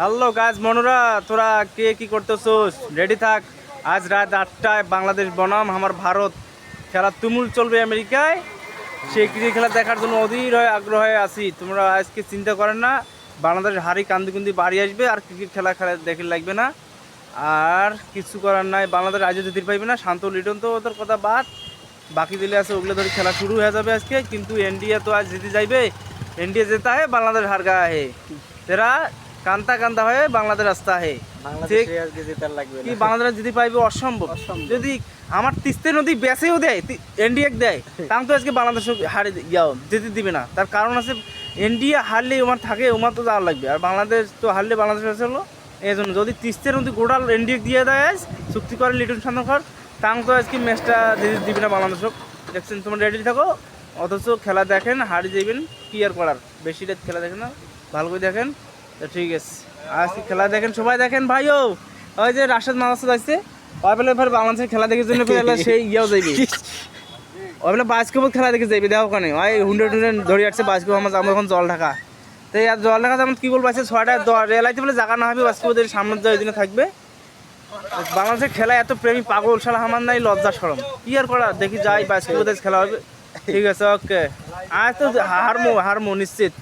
Hello গাছ মনোরা, তোরা কে কি করতেছোস? রেডি থাক। আজ রাত আটটায় বাংলাদেশ বনাম, আমার ভারত। খেলা তুমুল চলবে আমেরিকায়। সেই ক্রিকেট খেলা দেখার জন্য অধীর হয়ে আগ্রহ আছি। তোমরা আজকে চিন্তা করেন না, বাংলাদেশ হারি কান্দি কুন্দি বাড়ি আসবে আর ক্রিকেট খেলা খেলা দেখে লাগবে না। আর কিছু করার নাই, বাংলাদেশ আজও দিতে পাইবে না। শান্ত লিটন তো ওদের কথা বাদ। বাকি দিলে আছে ওগুলো ধরে খেলা শুরু হয়ে যাবে আজকে। কিন্তু ইন্ডিয়া তো আজ জিতে যাইবে। ইন্ডিয়া যেতে হয় বাংলাদেশ হার গা হে তেরা কান্তা কান্তা হয়ে বাংলাদেশ রাস্তা হে। বাংলাদেশে কি বাংলাদেশ যদি পাইবে অসম্ভব। যদি আমার তিস্তে নদী বেসেও দেয় ইন্ডিয়াকে দেয় তাহলে তো আজকে বাংলাদেশ হারে ইয়াও যেতে দিবে না। তার কারণ আছে ইন্ডিয়া হারলে ওমার থাকে ওমার তো যাওয়ার লাগবে। আর বাংলাদেশ তো হারলে বাংলাদেশ আছে হলো এই জন্য যদি তিস্তের নদী গোটাল ইন্ডিয়াকে দিয়ে দেয় আজ চুক্তি করে লিটন সান্দকর তাহলে তো আজকে ম্যাচটা যেতে দিবে না বাংলাদেশক দেখছেন তোমরা রেডি থাকো? অথচ খেলা দেখেন হারি যাবেন কি আর করার? বেশি রাত খেলা দেখেন না ভালো করে দেখেন। তো ঠিক আছে। আজকে খেলা দেখেন? সবাই দেখেন ভাইও। ওই যে রাশেদ মানাসুদ আছে ওই বেলা ফের বাংলাদেশের খেলা দেখে জন্য সেই ইয়েও যাইবে। ওই বেলা বাস্কেটবল খেলা দেখে যাইবে, দেখো ওখানে। ওই হুন্ডে টুন্ডে ধরে আসছে বাস্কেটবল আমার আমার এখন জল ঢাকা। তো আর জল ঢাকা যেমন কি বলব আছে ছয়টা রেলাইতে বলে জায়গা না হবে বাস্কেটবলের সামনে ওই দিনে থাকবে। বাংলাদেশের খেলা এত প্রেমী পাগল, শালা আমার নাই লজ্জা সরম। কি আর করা দেখি যাই বাস্কেটবল খেলা হবে। ঠিক আছে, ওকে। আজ তো হারমো হারমো, নিশ্চিত।